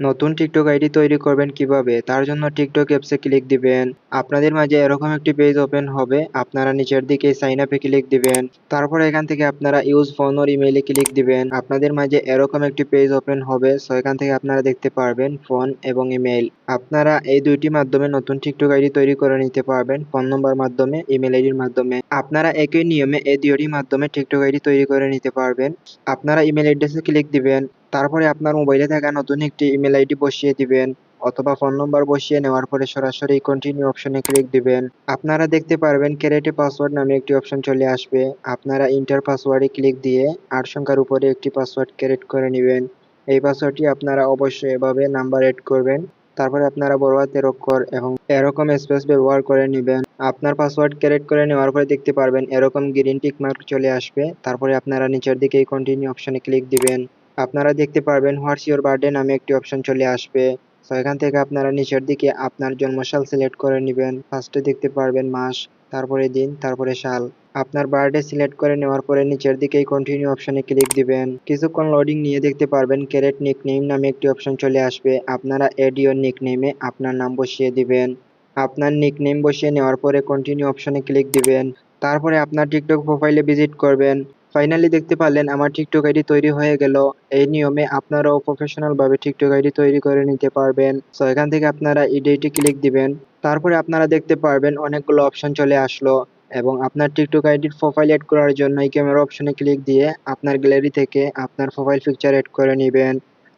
নতুন TikTok ID তৈরি করবেন কীভাবে? তার জন্য টিকটক অ্যাপসে ক্লিক দিবেন। আপনাদের মাঝে এরকম একটি পেজ ওপেন হবে। আপনারা নিচের দিকে সাইন আপে ক্লিক দিবেন। তারপর এখান থেকে আপনারা ইউজ ফোন ওর ইমেইলে ক্লিক দিবেন। আপনাদের মাঝে এরকম একটি পেজ ওপেন হবে। সো এখান থেকে আপনারা দেখতে পারবেন ফোন এবং ইমেইল আপনারা এই দুইটি মাধ্যমে নতুন টিকটক আইডি তৈরি করে নিতে পারবেন ফোন নম্বর মাধ্যমে ইমেল আইডির মাধ্যমে। আপনারা একই নিয়মে এই দুইটির মাধ্যমে টিকটক আইডি তৈরি করে নিতে পারবেন। আপনারা ইমেল অ্যাড্রেসে ক্লিক দিবেন। তারপরে আপনার মোবাইলে থাকা নতুন একটি ইমেল আইডি বসিয়ে দিবেন অথবা ফোন নম্বর বসিয়ে নেওয়ার পরে সরাসরি কন্টিনিউ অপশনে ক্লিক দিবেন। আপনারা দেখতে পারবেন ক্যারেটে পাসওয়ার্ড নামে একটি অপশন চলে আসবে। আপনারা ইন্টার পাসওয়ার্ডে ক্লিক দিয়ে আট সংখ্যার উপরে একটি পাসওয়ার্ড ক্রিয়েট করে নেবেন। এই পাসওয়ার্ডটি আপনারা অবশ্যই এভাবে নাম্বার এড করবেন। তারপরে আপনারা বড় হাতের অক্ষর এবং এরকম স্পেস ব্যবহার করে নেবেন। আপনার পাসওয়ার্ড ক্রিয়েট করে নেওয়ার পরে দেখতে পারবেন এরকম গ্রিন টিক মার্ক চলে আসবে। তারপরে আপনারা নিচের দিকে কন্টিনিউ অপশনে ক্লিক দিবেন। আপনারা দেখতে পারবেন হোয়াটস ইওর বার্থডে নামে একটি অপশন চলে আসবে। তো এখান থেকে আপনারা নিচের দিকে আপনার জন্মসাল সিলেক্ট করে নেবেন। ফার্স্টে দেখতে পারবেন মাস, তারপরে দিন, তারপরে সাল। আপনার বার্থডে সিলেক্ট করে নেওয়ার পরে নিচের দিকেই কন্টিনিউ অপশনে ক্লিক দিবেন। কিছুক্ষণ লোডিং নিয়ে দেখতে পারবেন ক্যারেট নিকনেম নামে একটি অপশন চলে আসবে। আপনারা এড ইওর নিকনেমে আপনার নাম বসিয়ে দিবেন। আপনার নিকনেম বসিয়ে নেওয়ার পরে কন্টিনিউ অপশনে ক্লিক দিবেন। তারপরে আপনার টিকটক প্রোফাইলে ভিজিট করবেন। ফাইনালি দেখতে পারলেন, আমার টিকটক আইডি তৈরি হয়ে গেল। এই নিয়মে আপনারাও প্রফেশনাল ভাবে টিকটক আইডি তৈরি করে নিতে পারবেন। সো এখান থেকে আপনারা ইডিটি ক্লিক দিবেন। তারপরে আপনারা দেখতে পারবেন অনেকগুলো অপশন চলে আসলো। এবং আপনার টিকটক আইডির প্রোফাইল এড করার জন্য এই ক্যামেরা অপশনে ক্লিক দিয়ে আপনার গ্যালারি থেকে আপনার প্রোফাইল পিকচার এড করে নেবেন।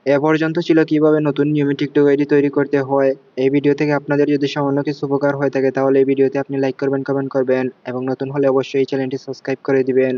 এ পর্যন্ত ছিল কীভাবে নতুন নিয়মে টিকটক আইডি তৈরি করতে হয়। এই ভিডিও থেকে আপনাদের যদি সামান্য কিছু উপকার হয়ে থাকে, তাহলে এই ভিডিওতে আপনি লাইক করবেন কমেন্ট করবেন। এবং নতুন হলে অবশ্যই এই চ্যানেলটি সাবস্ক্রাইব করে দিবেন।